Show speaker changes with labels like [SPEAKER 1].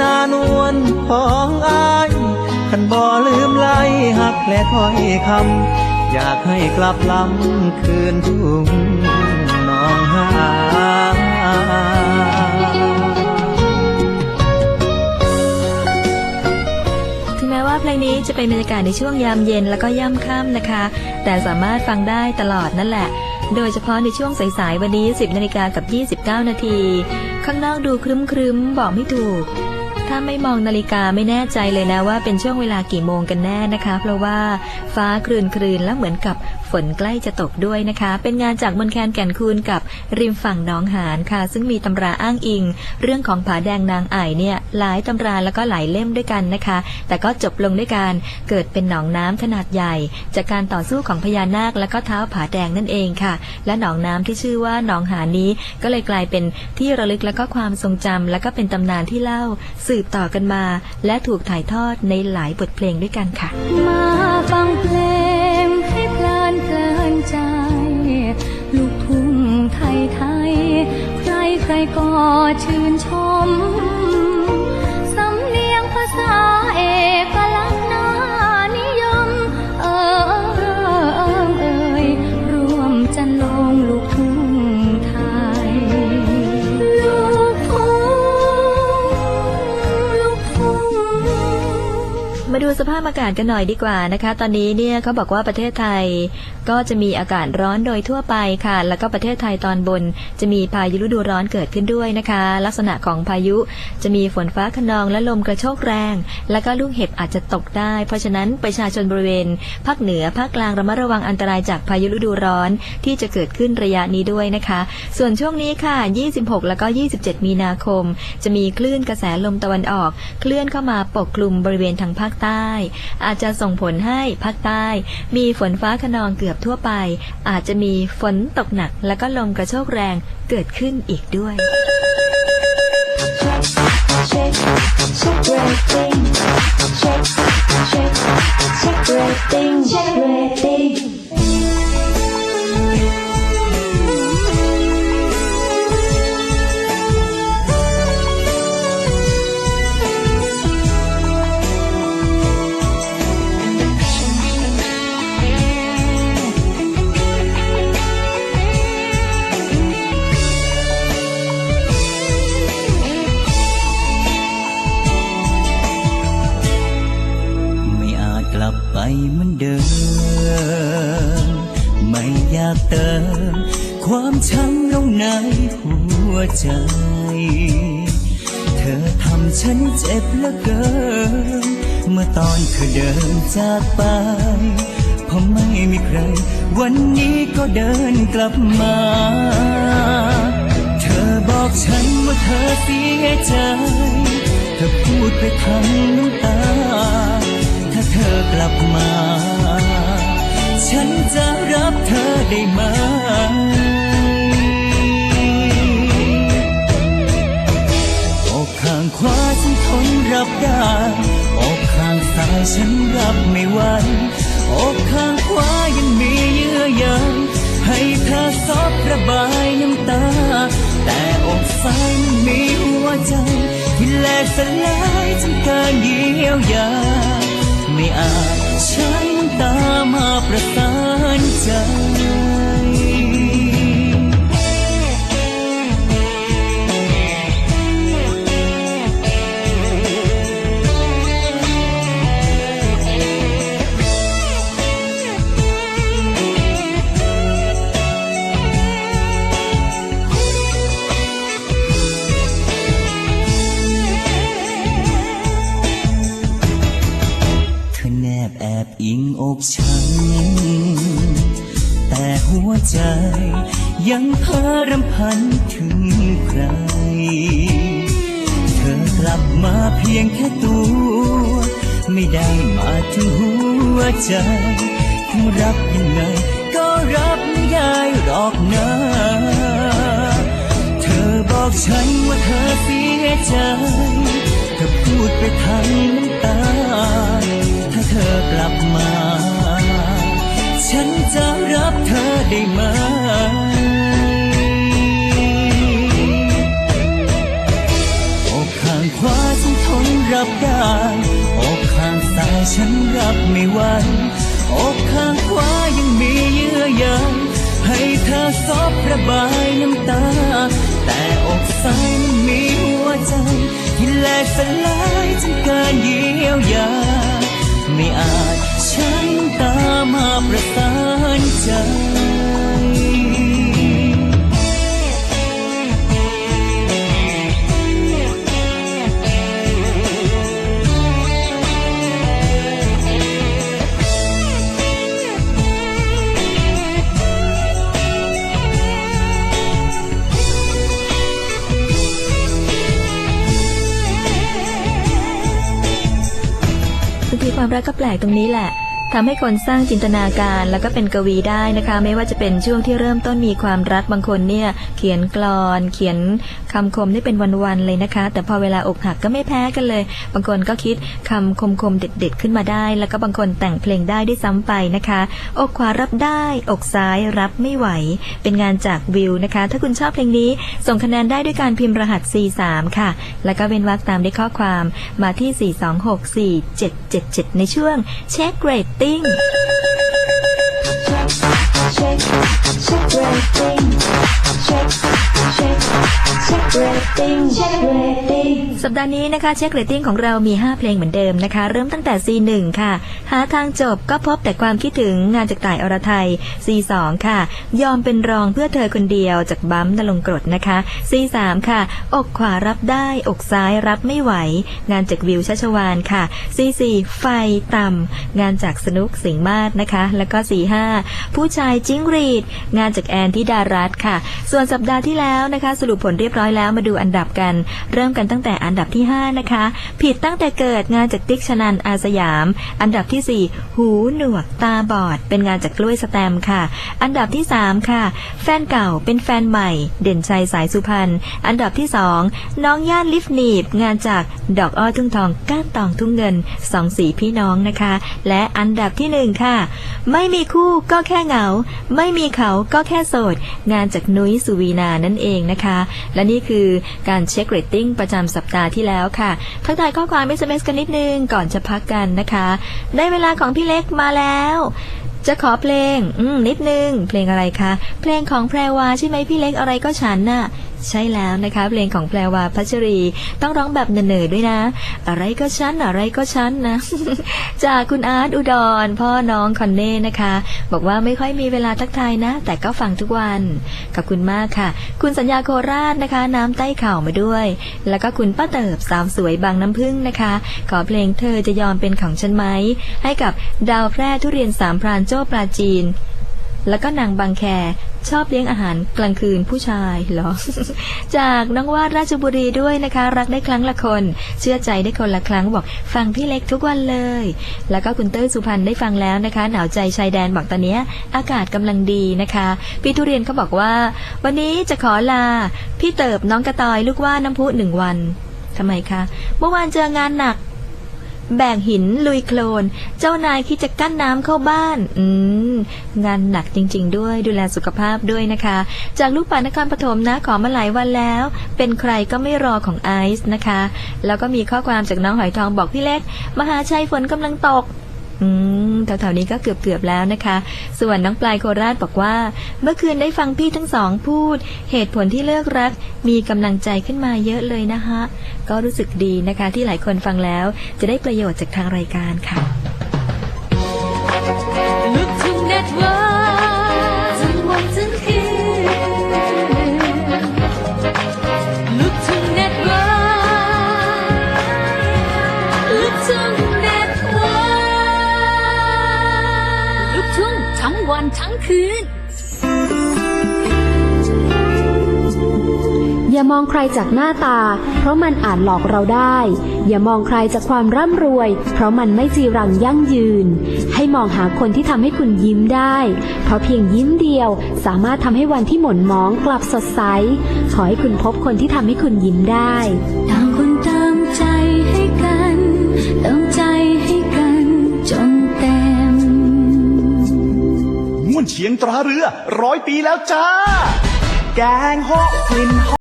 [SPEAKER 1] นานวลของอายขันบ่ลืมไล่หักและถ้อยคำ อยากให้กลับลำคืนทุ่งนองหา
[SPEAKER 2] ถึงแม้ว่าเพลงนี้จะเป็นบรรยากาศในช่วงยามเย็นแล้วก็ย่ำค่ำนะคะ แต่สามารถฟังได้ตลอดนั่นแหละ โดยเฉพาะในช่วงสายๆวันนี้ 10นาฬิกากับ 29 นาที ข้างนอกดูครึ้มๆ บอกไม่ถูก ถ้าไม่มองนาฬิกาไม่แน่ใจเลยนะว่าเป็นช่วงเวลากี่โมงกันแน่นะคะ เพราะว่าฟ้าคลืนคลืนแล้วเหมือนกับฝนใกล้จะตกด้วยนะคะ เป็นงานจากมนแคนแก่นคูนกับริมฝั่งหนองหานค่ะ ซึ่งมีตำราอ้างอิง เรื่องของผาแดงนางไอเนี่ยหลายตำราแล้วก็หลายเล่มด้วยกันนะคะ แต่ก็จบลงด้วยการเกิดเป็นหนองน้ำขนาดใหญ่ จากการต่อสู้ของพญานาค และก็เท้าผาแดงนั่นเองค่ะ และหนองน้ำที่ชื่อว่าหนองหานนี้ก็เลยกลายเป็นที่ระลึกและก็ความทรงจำและก็เป็นตำนานที่เล่าสืืบต่อกันมา และถูกถ่ายทอดในหลายบทเพลงด้วยกันค่ะ
[SPEAKER 3] มาฟังเพลงให้เพลินเพลินใจ ลูกทุ่งไทยไทย ใครใครก็ชื่นชม
[SPEAKER 2] ดูสภาพอากาศกันหน่อยดีกว่านะคะ ตอนนี้เนี่ยเขาบอกว่าประเทศไทยก็จะมีอากาศร้อนโดยทั่วไปค่ะ แล้วก็ประเทศไทยตอนบน จะมีพายุฤดูร้อนเกิดขึ้นด้วยนะคะ ลักษณะของพายุจะมีฝนฟ้าขนองและลมกระโชกแรง แล้วก็ลูกเห็บอาจจะตกได้ เพราะฉะนั้นประชาชนบริเวณภาคเหนือภาคกลางระมัดระวังอันตรายจากพายุฤดูร้อนที่จะเกิดขึ้นระยะนี้ด้วยนะคะ ส่วนช่วงนี้ค่ะ 26 แล้วก็ 27 มีนาคม จะมีคลื่นกระแสลมตะวันออก เคลื่อนเข้ามาปกคลุมบริเวณทางภาคใต้อาจจะส่งผลให้ภาคใต้ มีฝนฟ้าขนองเกือบทั่วไป อาจจะมีฝนตกหนักและก็ลมกระโชกแรงเกิดขึ้นอีกด้วย
[SPEAKER 4] Check rating. check rating. Shake rating.
[SPEAKER 1] ลับไปเหมือนเดิม ไม่อยากเติม ความช้ำลงในหัวใจ เธอทำฉันเจ็บเหลือเกิน เมื่อตอนเธอเดินจากไปเพราะไม่มีใคร วันนี้ก็เดินกลับมา เธอบอกฉันว่าเธอเสียใจ เธอพูดไปทั้งน้ำตา ธอกลับมา ฉันจะรับเธอได้ไหมอกข้างขวาฉันทนรับได้อกข้างซ้ายฉันรับไม่ไหวอกข้างขวายังมีเยื่อใยให้เธอซอบระบายน้ำตา แต่อกซ้ายมันมีหัวใจที่แหลกสลายจนเกินเยียวยา ไม่อาจใช้น้ำตามาประสานใจ ใจ ยังเพ้อรำพันถึงใคร เธอกลับมาเพียงแค่ตัว ไม่ได้มาถึงหัวใจคงรับยังไง ก็รับไม่ได้หรอกนะเธอบอกฉันว่าเธอเสียใจ รับได้อกข้างซ้ายฉันรับไม่ไหวอกข้างขวายังมีเยื่อใยให้เธอซบระบายน้ำตา แต่อกซ้ายมันมีหัวใจ ที่แหลกสลายจนเกินเยียวยา ไม่อาจใช้น้ำตามาประสานใจ
[SPEAKER 2] รักก็แปลกตรงนี้แหละ ทำให้คนสร้างจินตนาการแล้วก็เป็นกวีได้นะคะ ไม่ว่าจะเป็นช่วงที่เริ่มต้นมีความรักบางคนเนี่ยเขียนกลอน เขียนคำคมได้เป็นวันๆเลยนะคะ แต่พอเวลาอกหักก็ไม่แพ้กันเลย บางคนก็คิดคำคมๆเด็ด ๆ ขึ้นมาได้ แล้วก็บางคนแต่งเพลงได้ด้วยซ้ำไปนะคะ อกขวารับได้ อกซ้ายรับไม่ไหว เป็นงานจากวิวนะคะ ถ้าคุณชอบเพลงนี้ส่งคะแนนได้ด้วยการพิมพ์รหัส C3 ค่ะ แล้วก็เว้นวรรคตามด้วยข้อความมาที่ 4264777 ในช่วงเช็คเกรด thing shake, shake, shake, shake, shake, shake, shake, shake, ติ้ง
[SPEAKER 4] Check, check rating. Check, check, check rating. Check rating.
[SPEAKER 2] สัปดาห์นี้นะคะเช็คเรตติ้งของเรามี 5 เพลงเหมือนเดิมนะคะ เริ่มตั้งแต่ C1 ค่ะ หาทางจบก็พบแต่ความคิดถึงงานจากต่ายอรไทย C2 ค่ะ ยอมเป็นรองเพื่อเธอคนเดียวจากบัมนลงกรดนะคะ C3 ค่ะ อกขวารับได้ อกซ้ายรับไม่ไหว งานจากวิวชัชวานค่ะ C4 ไฟต่ำงานจากสนุกสิงมาศนะคะ แล้วก็ C5 ผู้ชายจิ้งหรีด งานจากแอนทิดารัตค่ะ ส่วนสัปดาห์ที่แล้วนะคะ สรุปผลเรียบร้อยแล้วมาดูอันดับกัน เริ่มกันตั้งแต่อันดับที่ 5 นะคะ ผิดตั้งแต่เกิดงานจากติ๊กชนันอาสยาม อันดับที่ 4 หูหนวกตาบอด เป็นงานจากกล้วยสแตมค่ะ อันดับที่ 3 ค่ะ แฟนเก่าเป็นแฟนใหม่ เด่นชัยสายสุพรรณอันดับที่ 2 น้องย่านลิฟหนีบ งานจากดอกอ้อทุ่งทองก้านตองทุ่งเงินสองสีพี่น้องนะคะ และอันดับที่หนึ่งค่ะ ไม่มีคู่ก็แค่เหงา ไม่มีเขาก็แค่โสด งานจากนุ้ยสุวีนานั่นเองนะคะ และนี่คือการเช็คเรตติ้งประจำสัปดาห์ที่แล้วค่ะ ทักทายข้อความ SMS กันนิดนึงก่อนจะพักกันนะคะ ได้เวลาของพี่เล็กมาแล้ว จะขอเพลง อืมนิดนึง เพลงอะไรคะ เพลงของแพรวาใช่ไหมพี่เล็กอะไรก็ฉันน่ะ ใช่แล้วนะคะเพลงของแพรวาพัชรีต้องร้องแบบเหนื่อยๆด้วยนะ อะไรก็ฉันอะไรก็ฉันนะ จากคุณอาร์ตอุดร พ่อน้องคอนเน่นะคะ บอกว่าไม่ค่อยมีเวลาทักทายนะ แต่ก็ฟังทุกวัน ขอบคุณมากค่ะ คุณสัญญาโคราชนะคะ น้ำใต้เข่ามาด้วย แล้วก็คุณป้าเติบสาวสวยบางน้ำพึ่งนะคะ ขอเพลงเธอจะยอมเป็นของฉันไหมให้กับดาวแพร่ทุเรียนสามพรานโจ้ปลาจีนแล้วก็นางบางแค ชอบเลี้ยงอาหารกลางคืนผู้ชายเหรอ จากน้องวาดราชบุรีด้วยนะคะ รักได้ครั้งละคน เชื่อใจได้คนละครั้งบอกฟังพี่เล็กทุกวันเลย แล้วก็คุณเต้ยสุพรรณได้ฟังแล้วนะคะ หนาวใจชายแดนบอกตอนนี้อากาศกำลังดีนะคะพี่ทุเรียนเขาบอกว่า วันนี้จะขอลา พี่เติบน้องกระตอยลูกว่าน้ำพุหนึ่งวันทำไมคะเมื่อวานเจองานหนัก แบ่งหินลุยโคลน เจ้านายคิดจะกั้นน้ำเข้าบ้าน อืม งานหนักจริง ๆ ด้วยดูแลสุขภาพด้วยนะคะ จากลูกป่านครปฐมนะขอมาหลายวันแล้ว เป็นใครก็ไม่รอของไอซ์นะคะ แล้วก็มีข้อความจากน้องหอยทองบอกพี่เล็ก มหาชัยฝนกำลังตก อืมแถวๆนี้ก็เกือบๆแล้วนะคะ ส่วนน้องปลายโคราชบอกว่า เมื่อคืนได้ฟังพี่ทั้งสองพูด เหตุผลที่เลิกรัก มีกำลังใจขึ้นมาเยอะเลยนะคะก็รู้สึกดีนะคะ ที่หลายคนฟังแล้ว จะได้ประโยชน์จากทางรายการค่ะ
[SPEAKER 3] ลูกทุ่ ทั้งคืน
[SPEAKER 5] อย่ามองใครจากหน้าตา เพราะมันอาจหลอกเราได้ อย่ามองใครจากความร่ำรวย เพราะมันไม่จีรังยั่งยืน ให้มองหาคนที่ทำให้คุณยิ้มได้ เพราะเพียงยิ้มเดียวสามารถทำให้วันที่หม่นหมองกลับสดใส ขอให้คุณพบคนที่ทำให้คุณยิ้มได้
[SPEAKER 6] วนเฉียงตราเรือร้อยปีแล้วจ้า แกงฮอกกลิ่นห